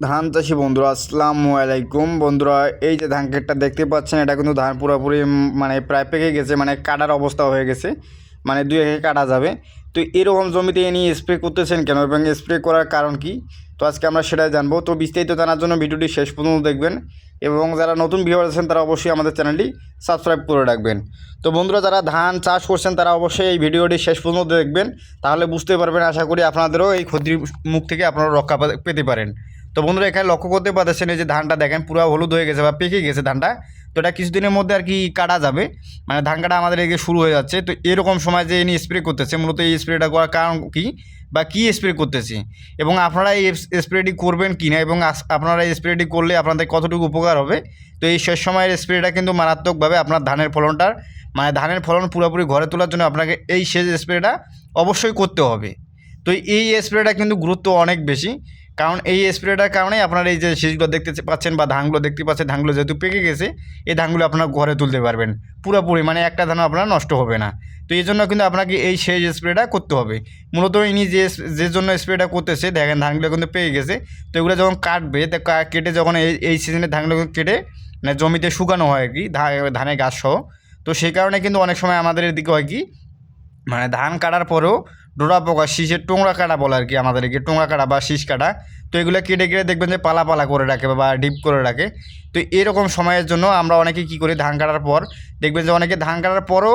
ধান চাষি বন্ধুরা, আসসালামু আলাইকুম। বন্ধুরা, এই যে ধান ক্ষেতটা দেখতে পাচ্ছেন, এটা কিন্তু ধান পুরোপুরি মানে প্রায় পেকে গেছে মানে কাটার অবস্থা হয়ে গেছে মানে দুই একে কাটা যাবে। তো এরকম জমিতে এ নিয়ে স্প্রে করতেছেন কেন এবং স্প্রে করার কারণ কি? তো আজকে আমরা সেটাই জানব। তো বিস্তারিত জানার জন্য ভিডিওটি শেষ পর্যন্ত দেখবেন এবং যারা নতুন ভিউয়ার আছেন, তারা অবশ্যই আমাদের চ্যানেলটি সাবস্ক্রাইব করে রাখবেন। তো বন্ধুরা, যারা ধান চাষ করছেন, তারা অবশ্যই এই ভিডিওটি শেষ পর্যন্ত দেখবেন। তাহলে বুঝতে পারবেন, আশা করি আপনাদেরও এই ক্ষতির মুখ থেকে আপনারা রক্ষা পেতে পারেন। তো বন্ধুরা, এখানে লক্ষ্য করতে পারতেছেন, এই যে ধানটা দেখেন, পুরো হলুদ হয়ে গেছে বা পেকে গেছে ধানটা। তো এটা কিছুদিনের মধ্যে আর কি কাটা যাবে। মানে ধান কাটা আমাদের এদিকে শুরু হয়ে যাচ্ছে। তো এরকম সময় যে ইনি স্প্রে করতেছে, মূলত এই স্প্রেটা করার কারণ কি? বা কী স্প্রে করতেছি? এবং আপনারা এই স্প্রেটি করবেন কি না এবং আপনারা এই স্প্রেটি করলে আপনাদের কতটুকু উপকার হবে? তো এই শেষ সময়ের স্প্রেটা কিন্তু মারাত্মকভাবে আপনার ধানের ফলনটার মানে ধানের ফলন পুরোপুরি ঘরে তোলার জন্য আপনাকে এই সেচ স্প্রেটা অবশ্যই করতে হবে। তো এই স্প্রেটা কিন্তু গুরুত্ব অনেক বেশি। কারণ এই স্প্রেটার কারণেই আপনারা এই যে শীষগুলো দেখতে পাচ্ছেন বা ধানগুলো দেখতে পাচ্ছেন, ধানগুলো যেহেতু পেকে গেছে, এই ধানগুলো আপনার ঘরে তুলতে পারবেন। পুরোপুরি মানে একটা ধানও আপনার নষ্ট হবে না। তো এই জন্য কিন্তু আপনাকে এই শেষ স্প্রেটা করতে হবে। মূলত ইনি যে যে জন্য স্প্রেটা করতেছে, দেখেন ধানগুলো কিন্তু পেয়ে গেছে। তো এগুলো যখন কাটবে, তো কেটে যখন এই এই সিজনে ধানগুলো কেটে মানে জমিতে শুকানো হয় আর কি ধানের গাছ সহ। তো সেই কারণে কিন্তু অনেক সময় আমাদের এদিকে হয় কি মানে ধান কাটার পরেও ডোরা পোকা, শীষের টোংরা কাটা বলে আর কি আমাদের এদিকে টোংরা কাটা বা শীষ কাটা। তো এগুলো কেটে কেটে দেখবেন যে পালা পালা করে রাখে বা ডিপ করে রাখে। তো এরকম সময়ের জন্য আমরা অনেকে কী করি, ধান কাটার পর দেখবেন যে অনেকে ধান কাটার পরও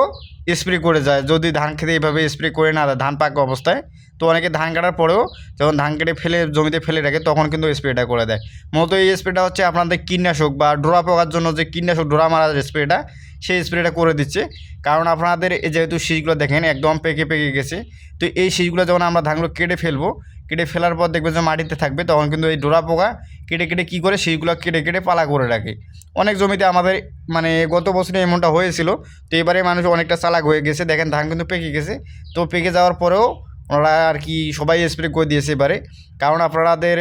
স্প্রে করে যায়। যদি ধান খেতে এইভাবে স্প্রে করে না দেয়, ধান পাকা অবস্থায়, তো অনেকে ধান কাটার পরেও যখন ধান কেটে ফেলে, জমিতে ফেলে রাখে, তখন কিন্তু স্প্রেটা করে দেয়। মূলত এই স্প্রেটা হচ্ছে আপনাদের কীটনাশক বা ডোরা পোকার জন্য যে কীটনাশক, ডোরা মারার স্প্রেটা সেই স্প্রেটা করে দিচ্ছে। কারণ আপনাদের যেহেতু শীষগুলো দেখেন একদম পেকে পেকে গেছে, তো এই শীষগুলো যখন আমরা ধানগুলো কেটে ফেলব, কেটে ফেলার পর দেখবেন যে মাটিতে থাকবে তখন কিন্তু এই ডোরা পোকা কেটে কেটে কী করে সেইগুলো কেটে কেটে পালা করে রাখে। অনেক জমিতে আমাদের মানে গত বছরে এমনটা হয়েছিল, তো এবারে মানুষ অনেকটা চালাক হয়ে গেছে, দেখেন ধান কিন্তু পেকে গেছে, তো পেকে যাওয়ার পরেও ওনারা আর কি সবাই স্প্রে করে দিয়েছে এবারে। কারণ আপনাদের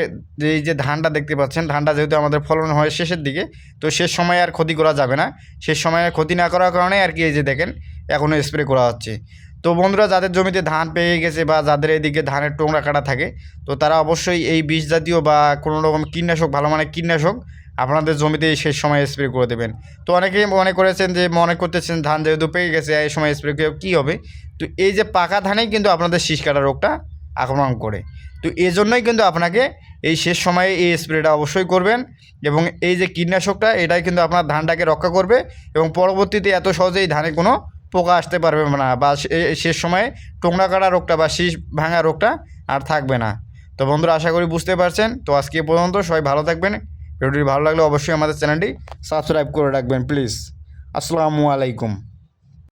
এই যে ধানটা দেখতে পাচ্ছেন, ধানটা যেহেতু আমাদের ফলন হয় শেষের দিকে, তো শেষ সময় আর ক্ষতি করা যাবে না। শেষ সময় ক্ষতি না করার কারণে আর কি এই যে দেখেন এখনও স্প্রে করা হচ্ছে। তো বন্ধুরা, যাদের জমিতে ধান পেয়ে গেছে বা যাদের এদিকে ধানের টোংরা কাটা থাকে, তো তারা অবশ্যই এই বিষ জাতীয় বা কোনো রকম কীটনাশক, ভালো মানের কীটনাশক আপনাদের জমিতে এই শেষ সময় স্প্রে করে দেবেন। তো অনেকেই মনে করেছেন যে, মনে করতেছেন ধান যেহেতু পেয়ে গেছে, এই সময় স্প্রে করে কী হবে? তো এই যে পাকা ধানেই কিন্তু আপনাদের শীষ কাটা রোগটা আক্রমণ করে। তো এই জন্যই কিন্তু আপনাকে এই শেষ সময়ে এই স্প্রেটা অবশ্যই করবেন এবং এই যে কীটনাশকটা, এটাই কিন্তু আপনার ধানটাকে রক্ষা করবে এবং পরবর্তীতে এত সহজেই ধানে কোনো পোকা আসতে পারবে না বা শেষ সময়ে টোংরা কাটা রোগটা বা শীষ ভাঙা রোগটা আর থাকবে না। তো বন্ধুরা, আশা করি বুঝতে পারছেন। তো আজকে পর্যন্ত সবাই ভালো থাকবেন। ভিডিওটি ভালো লাগলে অবশ্যই আমাদের চ্যানেলটি সাবস্ক্রাইব করে রাখবেন প্লিজ। আসসালামু আলাইকুম।